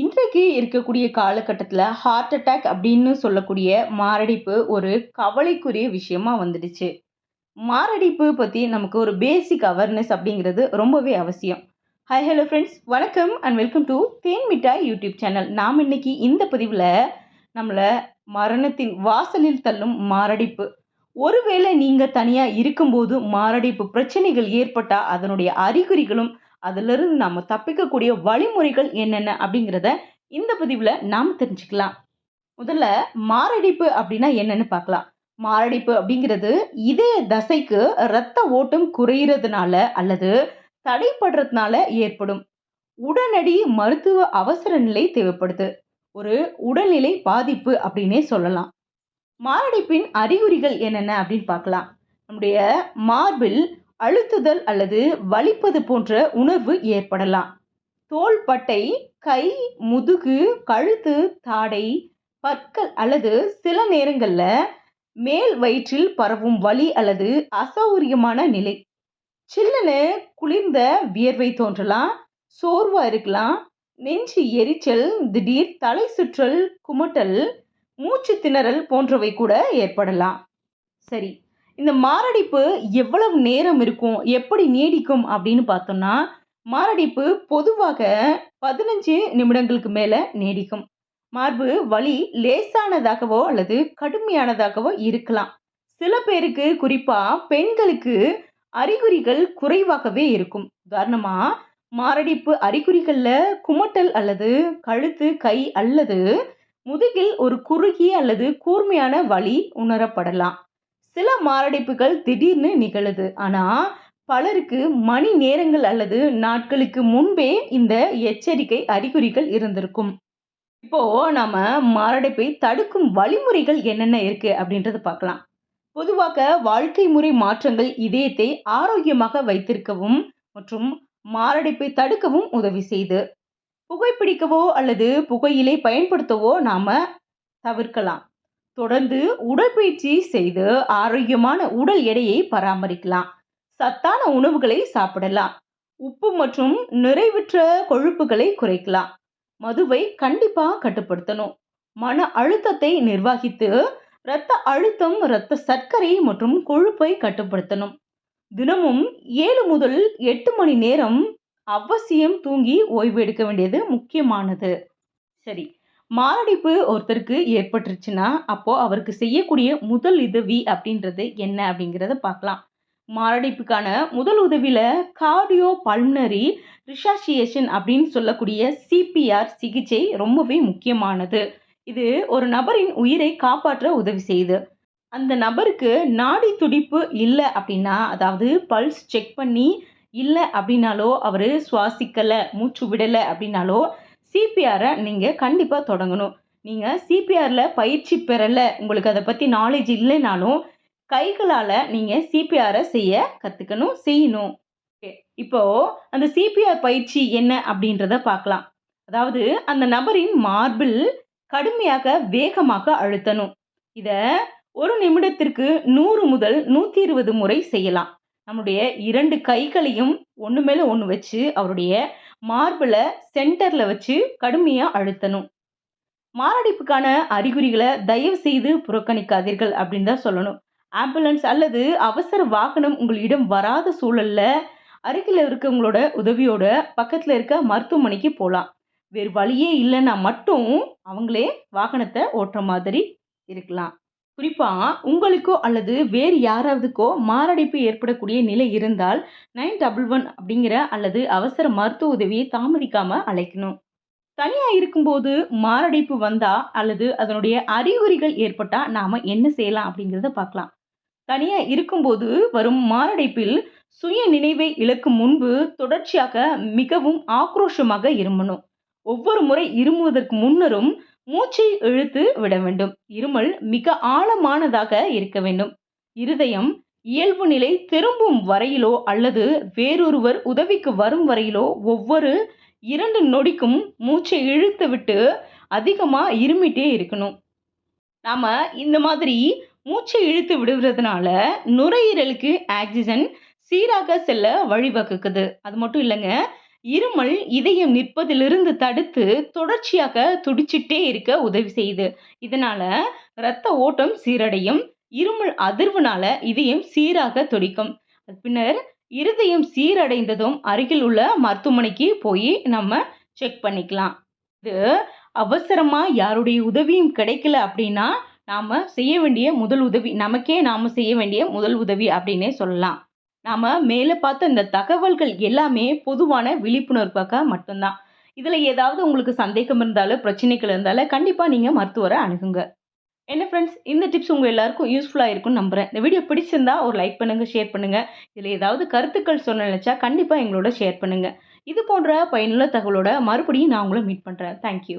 இன்றைக்கு இருக்கக்கூடிய காலகட்டத்தில் ஹார்ட் அட்டாக் அப்படின்னு சொல்லக்கூடிய மாரடைப்பு ஒரு கவலைக்குரிய விஷயமா வந்துடுச்சு. மாரடைப்பு பற்றி நமக்கு ஒரு பேசிக் அவேர்னஸ் அப்படிங்கிறது ரொம்பவே அவசியம். ஹாய் ஹலோ ஃப்ரெண்ட்ஸ் வணக்கம் and welcome to Thaen Mittai YouTube channel. நாம் இன்னைக்கு இந்த பதிவில் நம்மளை மரணத்தின் வாசலில் தள்ளும் மாரடைப்பு. ஒருவேளை நீங்கள் தனியாக இருக்கும்போது மாரடைப்பு பிரச்சனைகள் ஏற்பட்டால் அதனுடைய அறிகுறிகளும், அதிலிருந்து நாம் தப்பிக்கக்கூடிய வழிமுறைகள் என்னென்ன அப்படிங்கிறத இந்த பதிவில் நாம் தெரிஞ்சுக்கலாம். முதல்ல மாரடைப்பு அப்படின்னா என்னன்னு பார்க்கலாம். மாரடைப்பு அப்படிங்கிறது இதய தசைக்கு இரத்த ஓட்டம் குறையிறதுனால அல்லது தடைப்படுறதுனால ஏற்படும் உடனடி மருத்துவ அவசர நிலை தேவைப்படுது. ஒரு உடல்நிலை பாதிப்பு அப்படின்னே சொல்லலாம். மாரடைப்பின் அறிகுறிகள் என்னென்ன அப்படின்னு பார்க்கலாம். நம்முடைய மார்பில் அழுத்துதல் அல்லது வலிப்பது போன்ற உணர்வு ஏற்படலாம். தோள்பட்டை, கை, முதுகு, கழுத்து, தாடை, பற்கள் அல்லது சில நேரங்களில் மேல் வயிற்றில் பரவும் வலி அல்லது அசௌகரியமான நிலை. சில்லுன்னு குளிர்ந்த வியர்வை தோன்றலாம். சோர்வா இருக்கலாம். நெஞ்சு எரிச்சல், திடீர் தலை சுற்றல், குமட்டல், மூச்சு திணறல் போன்றவை கூட ஏற்படலாம். சரி. இந்த மாரடைப்பு எவ்வளவு நேரம் இருக்கும்? எப்படி நீடிக்கும்? அப்படின்னு பார்த்தோம்னா, மாரடைப்பு பொதுவாக 15 நிமிடங்களுக்கு மேலே நீடிக்கும். மார்பு வலி லேசானதாகவோ அல்லது கடுமையானதாகவோ இருக்கலாம். சில பேருக்கு குறிப்பாக பெண்களுக்கு அறிகுறிகள் குறைவாகவே இருக்கும். உதாரணமாக மாரடைப்பு அறிகுறிகளில் குமட்டல் அல்லது கழுத்து, கை அல்லது முதுகில் ஒரு குறுகிய அல்லது கூர்மையான வலி உணரப்படலாம். சில மாரடைப்புகள் திடீர்னு நிகழுது. ஆனால் பலருக்கு மணி நேரங்கள் அல்லது நாட்களுக்கு முன்பே இந்த எச்சரிக்கை அறிகுறிகள் இருந்திருக்கும். இப்போ நம்ம மாரடைப்பை தடுக்கும் வழிமுறைகள் என்னென்ன இருக்கு அப்படின்றத பார்க்கலாம். பொதுவாக வாழ்க்கை முறை மாற்றங்கள் இதயத்தை ஆரோக்கியமாக வைத்திருக்கவும் மற்றும் மாரடைப்பை தடுக்கவும் உதவி செய்து புகைப்பிடிக்கவோ அல்லது புகையிலை பயன்படுத்தவோ நாம தவிர்க்கலாம். தொடர்ந்து உடற்பயிற்சி செய்து ஆரோக்கியமான உடல் எடையை பராமரிக்கலாம். சத்தான உணவுகளை சாப்பிடலாம். உப்பு மற்றும் நிறைவுற்ற கொழுப்புகளை குறைக்கலாம். மதுவை கண்டிப்பா கட்டுப்படுத்தணும். மன அழுத்தத்தை நிர்வகித்து இரத்த அழுத்தம், இரத்த சர்க்கரை மற்றும் கொழுப்பை கட்டுப்படுத்தணும். தினமும் ஏழு முதல் எட்டு மணி நேரம் அவசியம் தூங்கி ஓய்வு எடுக்க வேண்டியது முக்கியமானது. சரி. மாரடைப்பு ஒருத்தருக்கு ஏற்பட்டுருச்சுன்னா, அப்போது அவருக்கு செய்யக்கூடிய முதல் உதவி அப்படின்றது என்ன அப்படிங்கிறத பார்க்கலாம். மாரடைப்புக்கான முதல் உதவியில் கார்டியோ பல்மனரி ரிஷாசியேஷன் அப்படின்னு சொல்லக்கூடிய சிபிஆர் சிகிச்சை ரொம்பவே முக்கியமானது. இது ஒரு நபரின் உயிரை காப்பாற்ற உதவி செய்யுது. அந்த நபருக்கு நாடி துடிப்பு இல்லை அப்படின்னா, அதாவது பல்ஸ் செக் பண்ணி இல்லை அப்படின்னாலோ, அவர் சுவாசிக்கலை மூச்சு விடலை அப்படின்னாலோ, சிபிஆரை நீங்கள் கண்டிப்பாக தொடங்கணும். நீங்கள் சிபிஆரில் பயிற்சி பெறலை உங்களுக்கு அதை பற்றி நாலேஜ் இல்லைனாலும், கைகளால் நீங்கள் சிபிஆரை செய்ய கற்றுக்கணும் செய்யணும். இப்போது இப்போ அந்த சிபிஆர் பயிற்சி என்ன அப்படின்றத பார்க்கலாம். அதாவது அந்த நபரின் மார்பில் கடுமையாக, வேகமாக அழுத்தணும். இதை ஒரு நிமிடத்திற்கு நூறு முதல் 120 முறை செய்யலாம். நம்முடைய இரண்டு கைகளையும் ஒன்று மேலே ஒன்று வச்சு, அவருடைய மார்பில் சென்டரில் வச்சு கடுமையாக அழுத்தணும். மாரடைப்புக்கான அறிகுறிகளை தயவு செய்து புறக்கணிக்காதீர்கள் அப்படின்னு தான் சொல்லணும். ஆம்புலன்ஸ் அல்லது அவசர வாகனம் உங்களிடம் வராத சூழலில் அருகில் இருக்கவங்களோட உதவியோட பக்கத்தில் இருக்க மருத்துவமனைக்கு போகலாம் வேறு வழியே இல்லைன்னா மட்டும் அவங்களே வாகனத்தை ஓட்டுற மாதிரி இருக்கலாம். குறிப்பாக உங்களுக்கோ அல்லது வேறு யாராவதுக்கோ மாரடைப்பு ஏற்படக்கூடிய நிலை இருந்தால் 911 அப்படிங்கிற அல்லது அவசர மருத்துவ உதவியை தாமதிக்காமல் அழைக்கணும். தனியாக இருக்கும்போது மாரடைப்பு வந்தால் அல்லது அதனுடைய அறிகுறிகள் ஏற்பட்டால் நாம் என்ன செய்யலாம் அப்படிங்கிறத பார்க்கலாம். தனியாக இருக்கும்போது வரும் மாரடைப்பில் சுய நினைவை இழக்கும் முன்பு தொடர்ச்சியாக மிகவும் ஆக்ரோஷமாக இருமணும். ஒவ்வொரு முறை இருமுவதற்கு முன்னரும் மூச்சை இழுத்து விட வேண்டும். இருமல் மிக ஆழமானதாக இருக்க வேண்டும். இருதயம் இயல்பு நிலை திரும்பும் வரையிலோ அல்லது வேறொருவர் உதவிக்கு வரும் வரையிலோ ஒவ்வொரு இரண்டு நொடிக்கும் மூச்சை இழுத்து விட்டு அதிகமா இருமிட்டே இருக்கணும். நாம இந்த மாதிரி மூச்சை இழுத்து விடுறதுனால நுரையீரலுக்கு ஆக்சிஜன் சீராக செல்ல வழிவகுக்குது. அது மட்டும் இல்லைங்க இருமல் இதயம் நிற்பதிலிருந்து தடுத்து தொடர்ச்சியாக துடிச்சிட்டே இருக்க உதவி செய்யுது. இதனால இரத்த ஓட்டம் சீரடையும். இருமல் அதிர்வுனால இதயம் சீராக துடிக்கும். பின்னர் இருதயம் சீரடைந்ததும் அருகில் உள்ள மருத்துவமனைக்கு போய் நம்ம செக் பண்ணிக்கலாம். இது அவசரமா யாருடைய உதவியும் கிடைக்கல அப்படின்னா, நாம செய்ய வேண்டிய முதல் உதவி நமக்கே நாம செய்ய வேண்டிய முதல் உதவி அப்படின்னே சொல்லலாம். நாம மேலே பார்த்த இந்த தகவல்கள் எல்லாமே பொதுவான விழிப்புணர்வுக்காக மட்டும்தான் இதில் ஏதாவது உங்களுக்கு சந்தேகம் இருந்தாலும் பிரச்சனைகள் இருந்தாலும் கண்டிப்பாக நீங்கள் மருத்துவரை அணுகுங்க. என்ன ஃப்ரெண்ட்ஸ் இந்த டிப்ஸ் உங்கள் எல்லாருக்கும் யூஸ்ஃபுல்லாக இருக்கும்னு நம்புறேன். இந்த வீடியோ பிடிச்சிருந்தா ஒரு லைக் பண்ணுங்கள் ஷேர் பண்ணுங்கள் இதில் ஏதாவது கருத்துக்கள் சொல்ல நினச்சா கண்டிப்பாக எங்களோட ஷேர் பண்ணுங்கள் இது போன்ற பயனுள்ள தகவலோட மறுபடியும் நான் உங்களை மீட் பண்ணுறேன் தேங்க் யூ.